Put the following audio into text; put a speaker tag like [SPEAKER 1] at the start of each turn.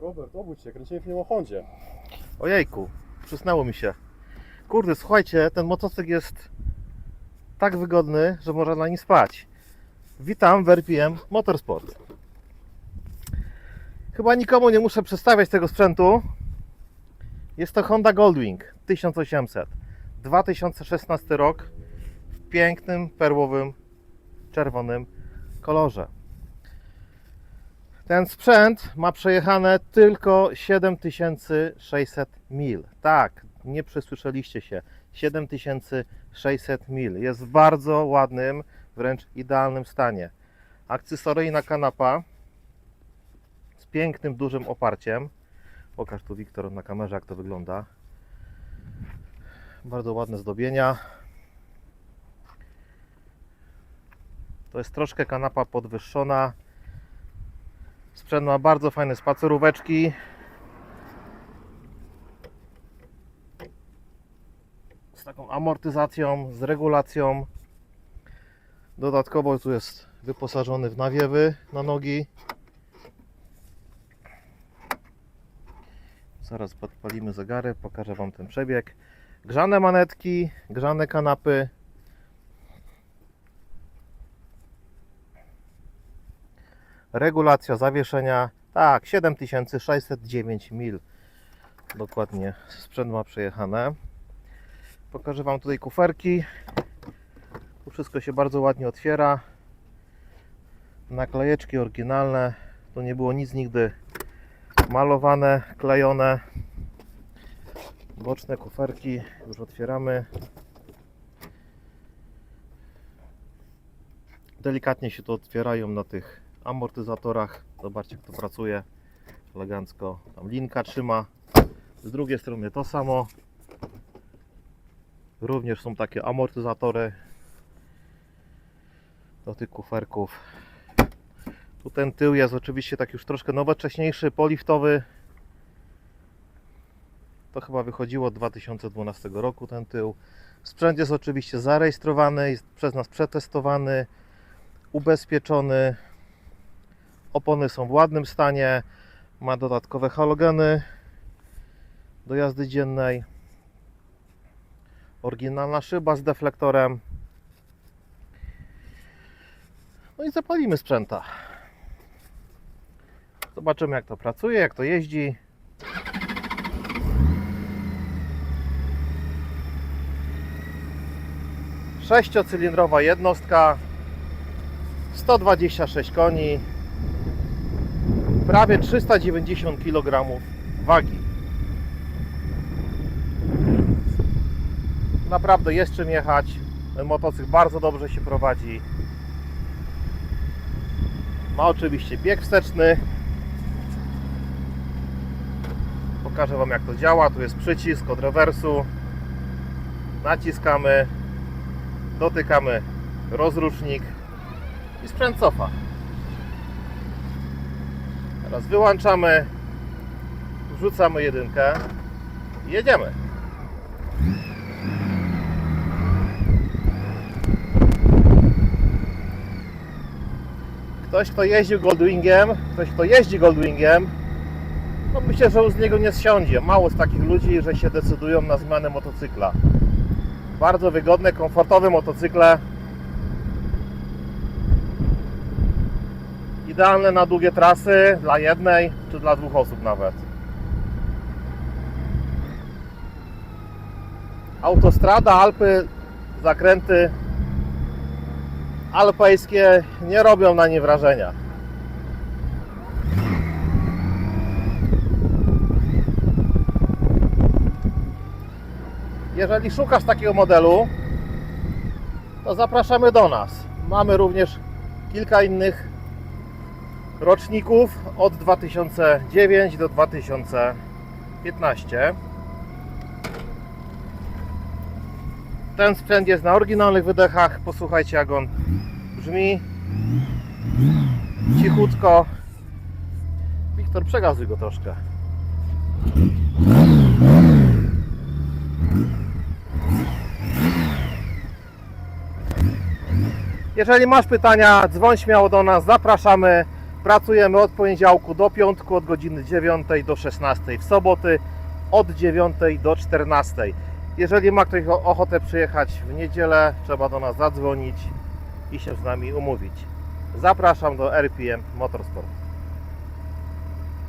[SPEAKER 1] Robert, obudź się, kręcimy film o.
[SPEAKER 2] Ojejku, przysnęło mi się. Kurde, słuchajcie, ten motocykl jest tak wygodny, że można na nim spać. Witam w RPM Motorsport. Chyba nikomu nie muszę przedstawiać tego sprzętu. Jest to Honda Goldwing 1800. 2016 rok w pięknym, perłowym, czerwonym kolorze. Ten sprzęt ma przejechane tylko 7600 mil. Tak, nie przesłyszeliście się. 7600 mil. Jest w bardzo ładnym, wręcz idealnym stanie. Akcesoryjna kanapa z pięknym, dużym oparciem. Pokaż tu Wiktor na kamerze, jak to wygląda. Bardzo ładne zdobienia. To jest troszkę kanapa podwyższona. Sprzęt ma bardzo fajne spaceróweczki. Z taką amortyzacją, z regulacją. Dodatkowo tu jest wyposażony w nawiewy na nogi. Zaraz podpalimy zegary, pokażę Wam ten przebieg. Grzane manetki, grzane kanapy. Regulacja zawieszenia. Tak, 7609 mil. Dokładnie sprzęt ma przejechane. Pokażę Wam tutaj kuferki. Tu wszystko się bardzo ładnie otwiera. Naklejeczki oryginalne. Tu nie było nic nigdy malowane, klejone. Boczne kuferki już otwieramy. Delikatnie się tu otwierają na tych amortyzatorach. Zobaczcie, jak to pracuje. Elegancko. Tam linka trzyma. Z drugiej strony to samo. Również są takie amortyzatory do tych kuferków. Tu ten tył jest oczywiście tak już troszkę nowocześniejszy, poliftowy. To chyba wychodziło od 2012 roku ten tył. Sprzęt jest oczywiście zarejestrowany, jest przez nas przetestowany, ubezpieczony. Opony są w ładnym stanie. Ma dodatkowe halogeny do jazdy dziennej. Oryginalna szyba z deflektorem. No i zapalimy sprzęta. Zobaczymy jak to pracuje, jak to jeździ. Sześciocylindrowa jednostka 126 koni prawie 390 kg wagi. Naprawdę jest czym jechać. Motocykl bardzo dobrze się prowadzi. Ma oczywiście bieg wsteczny. Pokażę Wam jak to działa. Tu jest przycisk od rewersu. Naciskamy, dotykamy rozrusznik i sprzęt cofa. Teraz wyłączamy, wrzucamy jedynkę i jedziemy. Ktoś, kto jeździł Goldwingiem, ktoś, kto jeździ Goldwingiem, no myślę, że z niego nie zsiądzie. Mało z takich ludzi, że się decydują na zmianę motocykla. Bardzo wygodne, komfortowe motocykle. Idealne na długie trasy dla jednej czy dla dwóch osób nawet. Autostrada, Alpy, zakręty alpejskie nie robią na nie wrażenia. Jeżeli szukasz takiego modelu, to zapraszamy do nas. Mamy również kilka innych roczników od 2009 do 2015. Ten sprzęt jest na oryginalnych wydechach. Posłuchajcie, jak on brzmi. Cichutko. Wiktor, przegazuj go troszkę. Jeżeli masz pytania, dzwoń śmiało do nas, zapraszamy. Pracujemy od poniedziałku do piątku, od godziny 9 do 16, w soboty od 9 do 14. Jeżeli ma ktoś ochotę przyjechać w niedzielę, trzeba do nas zadzwonić i się z nami umówić. Zapraszam do RPM Motorsport.